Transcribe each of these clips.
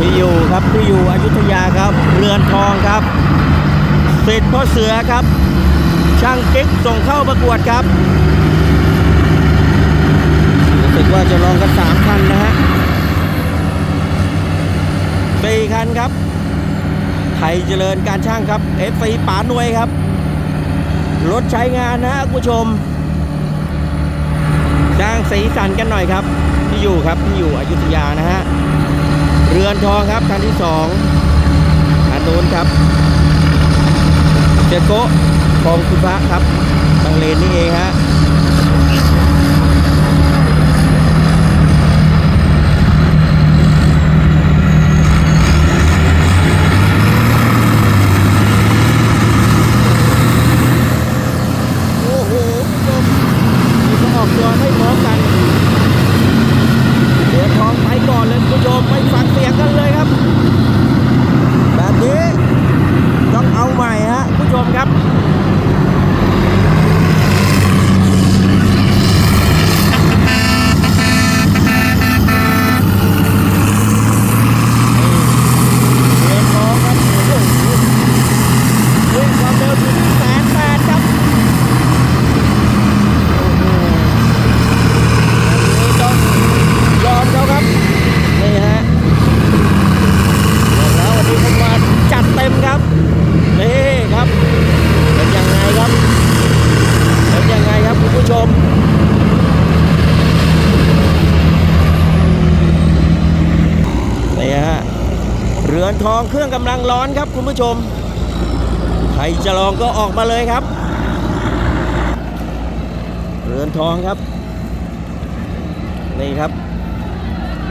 ที่อยู่ครับที่อยู่อยุธยาครับเรือนทองครับเศษพ่อเสือครับ ช่างกิ๊กส่งเข้าประกวดครับรู้สึกว่าจะลองกันสามคันนะฮะสี่คันครับไทยเจริญการช่างครับเอฟซีป๋าหน่วยครับรถใช้งานนะฮะคุณผู้ชมสร้างสีสันกันหน่อยครับ ที่อยู่ครับที่อยู่อยุธยานะฮะ เรือนทองครับคันที่สองอันนู้นครับเจโกะคลองคุณพระครับบางเลนนี่เองฮะ โอ้โหคุณผู้ชมนี่ก็ออกตัวไม่พร้อมกัน เดือทองไปก่อนเลยคุณผู้ชมไม่ฟังเสียงกันเลยครับ แบบนี้ต้องเอาใหม่ฮะคุณผู้ชมครับ เดือทองครับโอ้โหวิ่งความเร็วถึงแสนแปดครับ ต้องยอมเขาครับ นี่ฮะบอกแล้ววันนี้ผมมาจัดเต็มครับ นี่ครับ เป็นยังไงครับ เป็นยังไงครับคุณผู้ชม นี่ฮะ เรือ นทองเครื่องกำลังร้อนครับคุณผู้ชม ใครจะลองก็ออกมาเลยครับ เรือนทองครับ นี่ครับ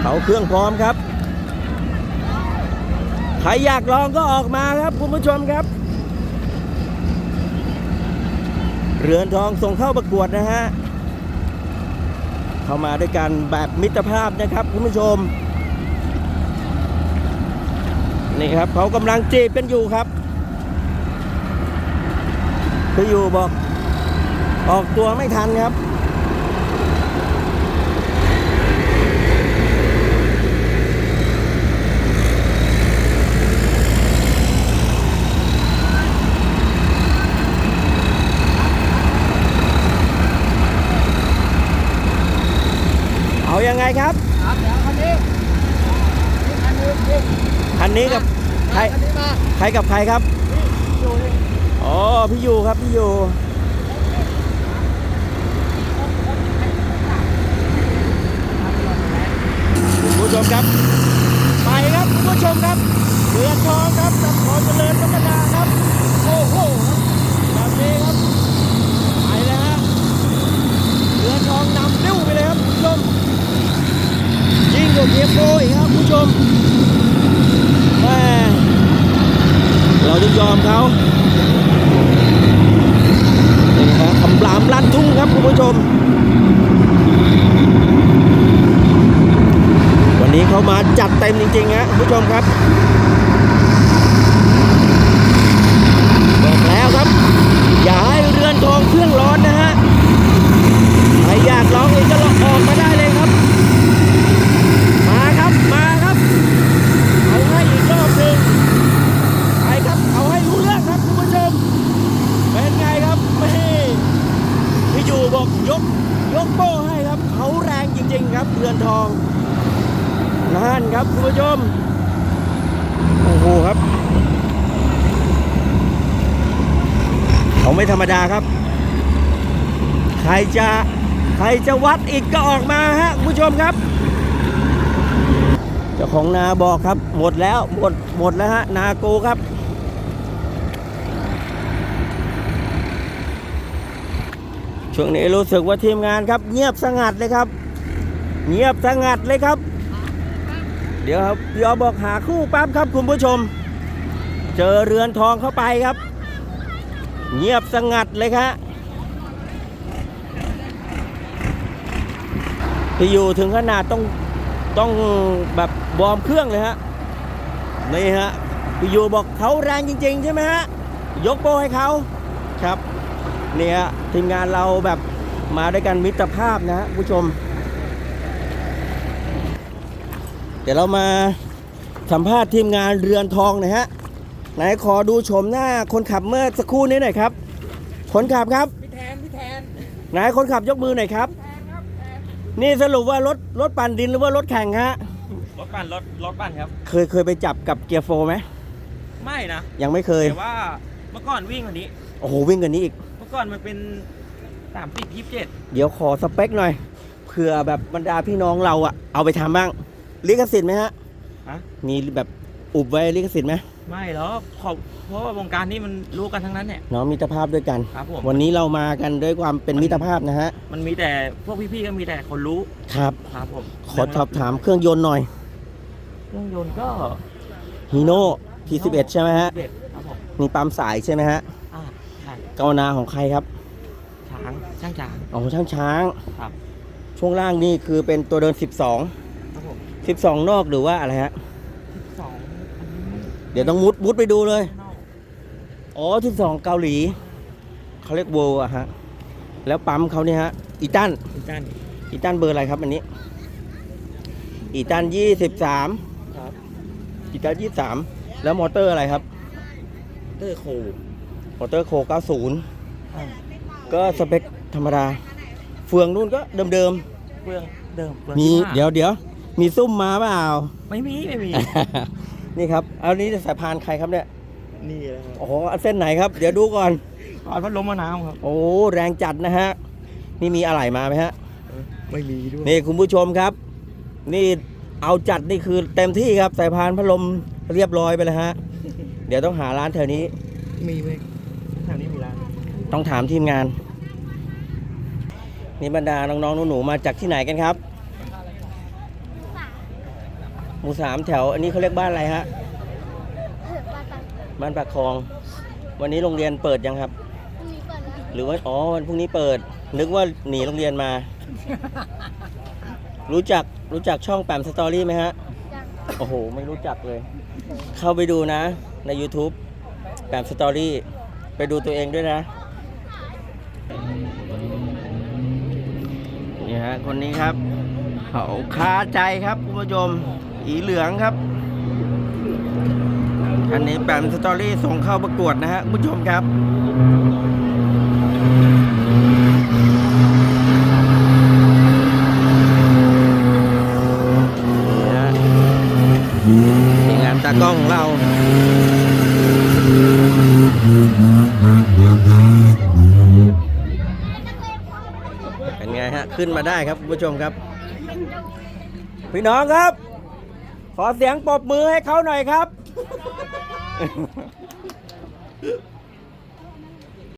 เขาเครื่องพร้อมครับ ใครอยากลองก็ออกมาครับคุณผู้ชมครับ เรือนทองส่งเข้าประกวดนะฮะ เข้ามาด้วยกันแบบมิตรภาพนะครับคุณผู้ชม นี่ครับเขากำลังจีบกันอยู่ครับคืออยู่บอก ออกตัวไม่ทันครับเอายังไงครับ ครับเดี๋ยวคันนี้นี่คันนึงนี่ คั นนี้กับใครใครกับใครครับอ๋อพี่ยูครับพี่ยูคุณผู้ชมครับ ไปครับคุณผู้ชมครับเรือทองครับจากขอเจริญพัฒนาครับ โอ้โหแบบนี้ครับไปแล้วฮะเรือทองนำดิ้วไปเลยครับคุณผู้ชมยิ่งกว่าเกียร์โฟอีกครับคุณผู้ชมแม่เราต้ อมเขานี่นะฮะคำรามลั่นทุ่งครับคุณผู้ชม วันนี้เขามาจัดเต็มจริงๆฮะคุณผู้ชมครับบอกแล้วครับ อย่าให้เรือนทองเครื่องร้อนนะฮะใครอยากลองเองก็ลองออกมาได้เลยครับ มาครับมาครับ เอาให้อีกรอบหนึ่งไปครับ เอาให้รู้เรื่องครับคุณผู้ชม เป็นไงครับไม่พี่อยู่บอกยกยกโป้ให้ครับ เขาแรงจริง ๆ ครับเรือนทองนั่นครับคุณ ผู้ชม โอ้โหครับ เขาไม่ธรรมดาครับ ใครจะใครจะวัดอีกก็ออกมาฮะผู้ชมครับ เจ้าของนาบอกครับ หมดแล้วหมดหมดแล้วฮะนาโกครับช่วงนี้รู้สึกว่าทีมงานครับ เงียบสงัดเลยครับ เงียบสงัดเลยครับ ดี๋ยวครับพี่ออบอกหาคู่แป๊บครับคุณผู้ชม เจอเรือนทองเข้าไปครับ เงียบสงัดเลยครับพี่อยู่ถึงขนาดต้องต้องแบบวอมเครื่องเลยฮะนี่ฮะพี่อยู่บอกเขาแรงจริง ๆ ใช่ไหมฮะยกโปรให้เขาครับเนี่ยทีมงานเราแบบมาด้วยกันมิตรภาพนะฮะผู้ชม เดี๋ยวเรามาสัมภาษณ์ทีมงานเรือนทองหนะฮะไหนขอดูชมหน้าคนขับเมื่อสักครู่นี้หน่อยครับคนขับครับพี่แทนพี่แทนไหนคนขับยกมือหน่อยครับแทนครับแทนนี่สรุปว่ารถรถปั่นดินหรือว่ารถแข่งฮะรถปั่นรถรถปั่นครับเคยเคยไปจับกับเกียร์โฟร์ไหมไม่นะยังไม่เคยแต่ว่าเมื่อก่อนวิ่งกว่านี้โอ้โหวิ่งกันนี้อีก เมื่อก่อนมันเป็นสามสิบยี่สิบเจ็ดเดี๋ยวขอสเปคหน่อยเผื่อแบบบรรดาพี่น้องเราอะเอาไปทำบ้าง ลิขสิทธิ์ไหมฮะ มีแบบอุบไว้ลิขสิทธิ์ไหมไม่หรอกขอบเพราะว่าวงการนี้มันรู้กันทั้งนั้นเนี่ย เนาะมิตรภาพด้วยกัน ครับผม วันนี้เรามากันด้วยความเป็นมิตรภาพนะฮะมันมีแต่พวกพี่ๆก็มีแต่คนรู้ครับ ครับผมขอสอบถามเครื่องยนต์หน่อยเครื่องยนต์ก็ฮีโน่ทีสิบเอ็ดใช่ไหมฮะเด็ดครับผมมีปั๊มสายใช่ไหมฮะอ่าใช่กาวนาของใครครับช้างช่างช้างอ๋อช่างช้างครับ ช่วงล่างนี่คือเป็นตัวเดินสิบสอง สิบสองนอกหรือว่าอะไรฮะสิบสองเดี๋ยวต้องมุดมุดไปดูเลยอ๋อสิบสองเกาหลี เขาเรียกโวลอะฮะ แล้วปั๊มเขาเนี่ยฮะ อีตัน อีตันอีตันเบอร์อะไรครับอันนี้ อีตันยี่สิบสามครับอีตันยี่สามแล้วมอเตอร์อะไรครับมอเตอร์โคมอเตอร์โคเก้าศูนย์ก็สเปคธรรมดา เฟืองนู่นก็เดิมเดิมเบื้องๆ มีเดี๋ยวเดี๋ยว มีซุ่มมาเปล่า ไม่มีไม่มี นี่ครับ เอานี้สายพานใครครับเนี่ย นี่เลยครับโอ้โหเอาเส้นไหนครับ เดี๋ยวดูก่อนผ่านพัดลมมะนาวครับ โอ้แรงจัดนะฮะ นี่มีอะไรมาไหมฮะ ไม่มีด้วยนี่คุณผู้ชมครับ นี่เอาจัดนี่คือเต็มที่ครับสายพานพัดลมเรียบร้อยไปแล้วฮะ เดี๋ยวต้องหาร้านแถวนี้ มีไหมแถวนี้มีร้านต้องถามทีมงาน นี่บรรดาน้องๆหนูๆมาจากที่ไหนกันครับ ห มู่สามแถว อันนี้เขาเรียกบ้านอะไรฮะ บ้านปากคลอง วันนี้โรงเรียนเปิดยังครับ หรือว่า อ๋อ วันพรุ่งนี้เปิด นึกว่าหนีโรงเรียนมา รู้จัก รู้จักช่องแปมสตอรี่ไหมฮะ โอ้โห ไม่รู้จักเลย เข้าไปดูนะ ใน YouTube แปมสตอรี่ ไปดูตัวเองด้วยนะ นี่ฮะ คนนี้ครับเขาคาใจครับคุณผู้ชม อีเหลืองครับ อันนี้แปมสตอรี่ส่งเข้าประกวดนะฮะผู้ชมครับทีมงานตากล้องของเราเป็นไงฮะ ขึ้นมาได้ครับผู้ชมครับ พี่น้องครับ ขอเสียงปรบมือให้เขาหน่อยครับ